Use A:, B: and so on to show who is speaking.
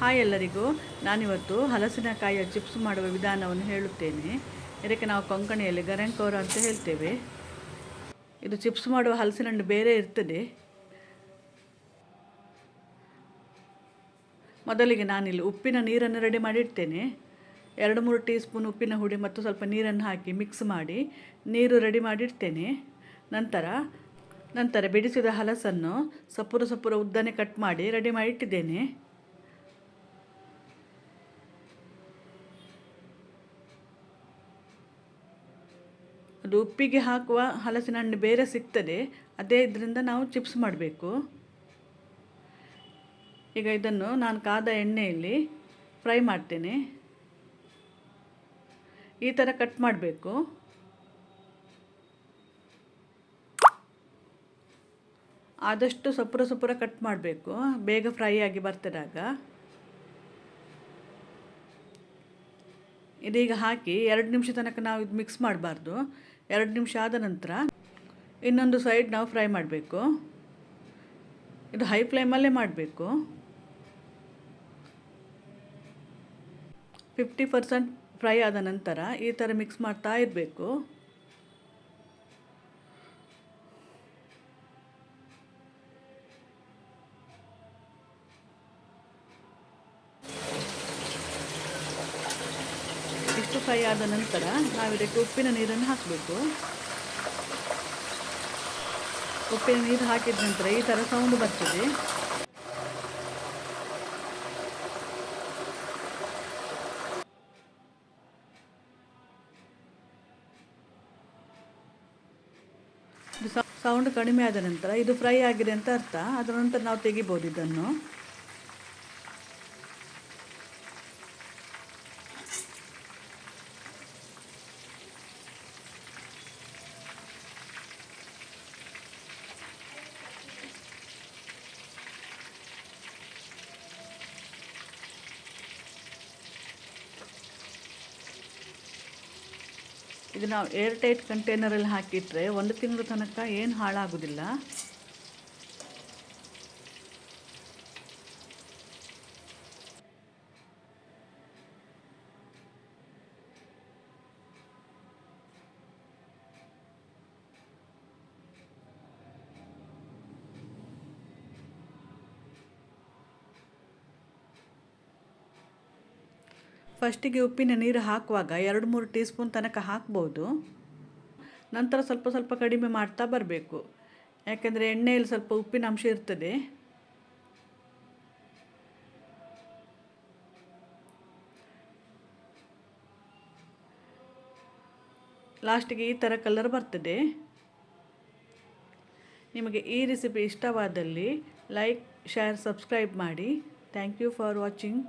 A: Hi ಎಲ್ಲರಿಗೂ. ನಾನಿವತ್ತು ಹಲಸಿನಕಾಯಿಯ chips ಮಾಡುವ ವಿಧಾನವನ್ನು ಹೇಳುತ್ತೇನೆ. ಇದಕ್ಕೆ ನಾವು ಕೊಂಕಣಿಯಲ್ಲಿ ಗರಂಕೋರ ಅಂತ ಹೇಳ್ತೇವೆ. ಇದು ಚಿಪ್ಸ್ ಮಾಡುವ ಹಲಸಿನ ಹಣ್ಣು ಬೇರೆ ಇರ್ತದೆ. ಮೊದಲಿಗೆ ನಾನಿಲ್ಲಿ ಉಪ್ಪಿನ ನೀರನ್ನು ರೆಡಿ ಮಾಡಿಡ್ತೇನೆ. ಎರಡು ಮೂರು ಟೀ ಸ್ಪೂನ್ ಉಪ್ಪಿನ ಹುಡಿ ಮತ್ತು ಸ್ವಲ್ಪ ನೀರನ್ನು ಹಾಕಿ ಮಿಕ್ಸ್ ಮಾಡಿ ನೀರು ರೆಡಿ ಮಾಡಿಡ್ತೇನೆ. ನಂತರ ನಂತರ ಬಿಡಿಸಿದ ಹಲಸನ್ನು ಸಪುರ ಸಪುರ ಉದ್ದನೆ ಕಟ್ ಮಾಡಿ ರೆಡಿ ಮಾಡಿ ಅದು ಉಪ್ಪಿಗೆ ಹಾಕುವ ಹಲಸಿನ ಹಣ್ಣು ಬೇರೆ ಸಿಗ್ತದೆ. ಅದೇ ಇದರಿಂದ ನಾವು ಚಿಪ್ಸ್ ಮಾಡಬೇಕು. ಈಗ ಇದನ್ನು ನಾನು ಕಾದ ಎಣ್ಣೆಯಲ್ಲಿ ಫ್ರೈ ಮಾಡ್ತೇನೆ. ಈ ಥರ ಕಟ್ ಮಾಡಬೇಕು. ಆದಷ್ಟು ಸಪುರ ಸಪುರ ಕಟ್ ಮಾಡಬೇಕು. ಬೇಗ ಫ್ರೈ ಆಗಿ ಬರ್ತದಾಗ. ಇದೀಗ ಹಾಕಿ ಎರಡು ನಿಮಿಷ ತನಕ ನಾವು ಇದು ಮಿಕ್ಸ್ ಮಾಡಬಾರ್ದು. ಎರಡು ನಿಮಿಷ ಆದ ನಂತರ ಇನ್ನೊಂದು ಸೈಡ್ ನಾವು ಫ್ರೈ ಮಾಡಬೇಕು. ಇದು ಹೈ ಫ್ಲೇಮಲ್ಲೇ ಮಾಡಬೇಕು. ಫಿಫ್ಟಿ ಪರ್ಸೆಂಟ್ ಫ್ರೈ ಆದ ನಂತರ ಈ ಥರ ಮಿಕ್ಸ್ ಮಾಡ್ತಾ ಇರಬೇಕು. ಫ್ರೈ ಆದ ನಂತರ ನಾವು ಇದಕ್ಕೆ ಉಪ್ಪಿನ ನೀರನ್ನು ಹಾಕಬೇಕು. ಉಪ್ಪಿನ ನೀರು ಹಾಕಿದ ನಂತರ ಈ ಥರ ಸೌಂಡ್ ಬರ್ತದೆ. ಸೌಂಡ್ ಕಡಿಮೆ ಆದ ನಂತರ ಇದು ಫ್ರೈ ಆಗಿದೆ ಅಂತ ಅರ್ಥ. ಅದರ ನಂತರ ನಾವು ತೆಗಿಬೋದು ಇದನ್ನು. ಇದು ನಾವು ಏರ್ ಟೈಟ್ ಕಂಟೈನರಲ್ಲಿ ಹಾಕಿಟ್ಟರೆ ಒಂದು ತಿಂಗಳ ತನಕ ಏನು ಹಾಳಾಗೋದಿಲ್ಲ. ಫಸ್ಟಿಗೆ ಉಪ್ಪಿನ ನೀರು ಹಾಕುವಾಗ ಎರಡು ಮೂರು ಟೀ ಸ್ಪೂನ್ ತನಕ ಹಾಕ್ಬೋದು. ನಂತರ ಸ್ವಲ್ಪ ಸ್ವಲ್ಪ ಕಡಿಮೆ ಮಾಡ್ತಾ ಬರಬೇಕು. ಯಾಕೆಂದರೆ ಎಣ್ಣೆಯಲ್ಲಿ ಸ್ವಲ್ಪ ಉಪ್ಪಿನ ಅಂಶ ಇರ್ತದೆ. ಲಾಸ್ಟಿಗೆ ಈ ಥರ ಕಲರ್ ಬರ್ತದೆ. ನಿಮಗೆ ಈ ರೆಸಿಪಿ ಇಷ್ಟವಾದಲ್ಲಿ ಲೈಕ್, ಶೇರ್, ಸಬ್ಸ್ಕ್ರೈಬ್ ಮಾಡಿ. Thank you for watching.